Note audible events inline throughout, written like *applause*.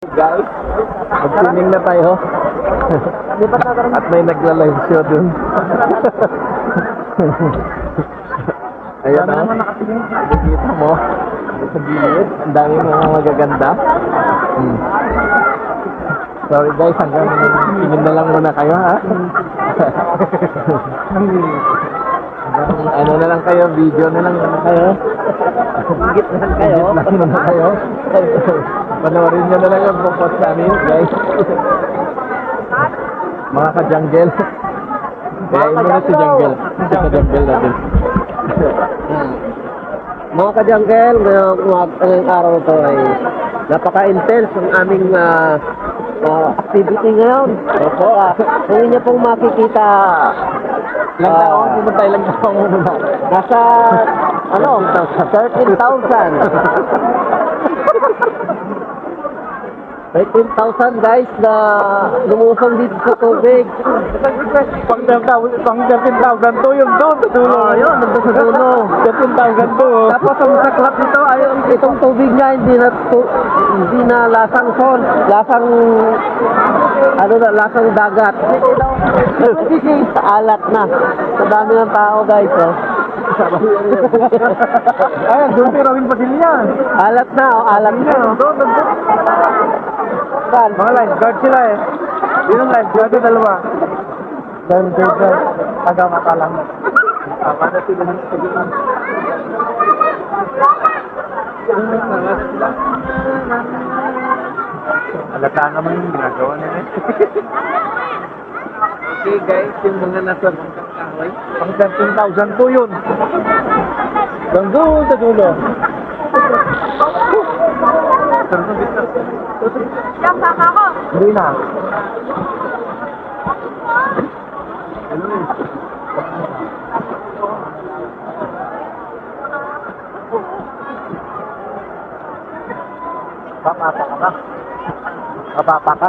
Guys, mag-swimming na tayo. At may nagla-live show dun. Ayan na. Nakikita mo. Sa gilid. Ang dami mga magaganda. Hmm. Sorry guys, hanggang tingin na lang muna kayo ha. Ano na lang kayo, video na lang muna kayo. Higit na lang kayo. Higit lang muna kayo. Panoorin nyo na lang yung pupot namin, guys. Mga ka-jungle. Kaya mo na si jungle. Si ka-jungle natin. Mga ka-jungle, ngayong, ngayong araw ito ay napaka-intense ang aming ah, ah, activity ngayon. Opo. Uh, kung inyo pong makikita, Ilang ah, taon? Tayo ilang taon muna. nasa, ano, 13,000. *laughs* 13,000 guys na lumusong dito sa tubig. Pang 13,000 pang 13,000 to yung doon. Sa dulo. Oh, yun, nandun sa dulo. 13,000 to. oh. Tapos ang saklap nito ay itong tubig niya hindi na tu- hindi na lasang sol, lasang ano na, lasang dagat. *laughs* Alat na. Sa dami ng tao guys, oh. Ay, doon si Robin Padilla. Alat na, oh, alat na. Doon, doon, doon. Saan? Mga lifeguard sila eh. Yun ang lifeguard yung dalawa. Doon, doon, doon. Taga-mata lang. Tama na sila ng sabihin. Alata naman yung ginagawa nila. *laughs* okay guys, yung mga nasa kahoy. Pang 13,000 to yun. Hanggang doon sa dulo. Yang sama ko. Hindi na. Papapa ka ba? Papapa ka?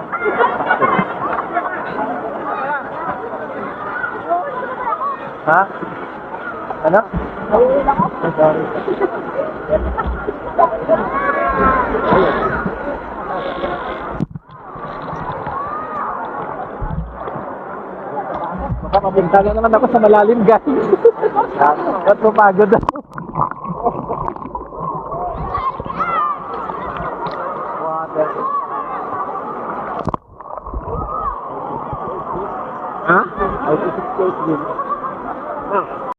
Ha? Ano? Ay, sorry. Makapunta na naman ako sa malalim, guys. *laughs* Ba't pupagod ako? Water. Ha? Ay, 68 din. Wow.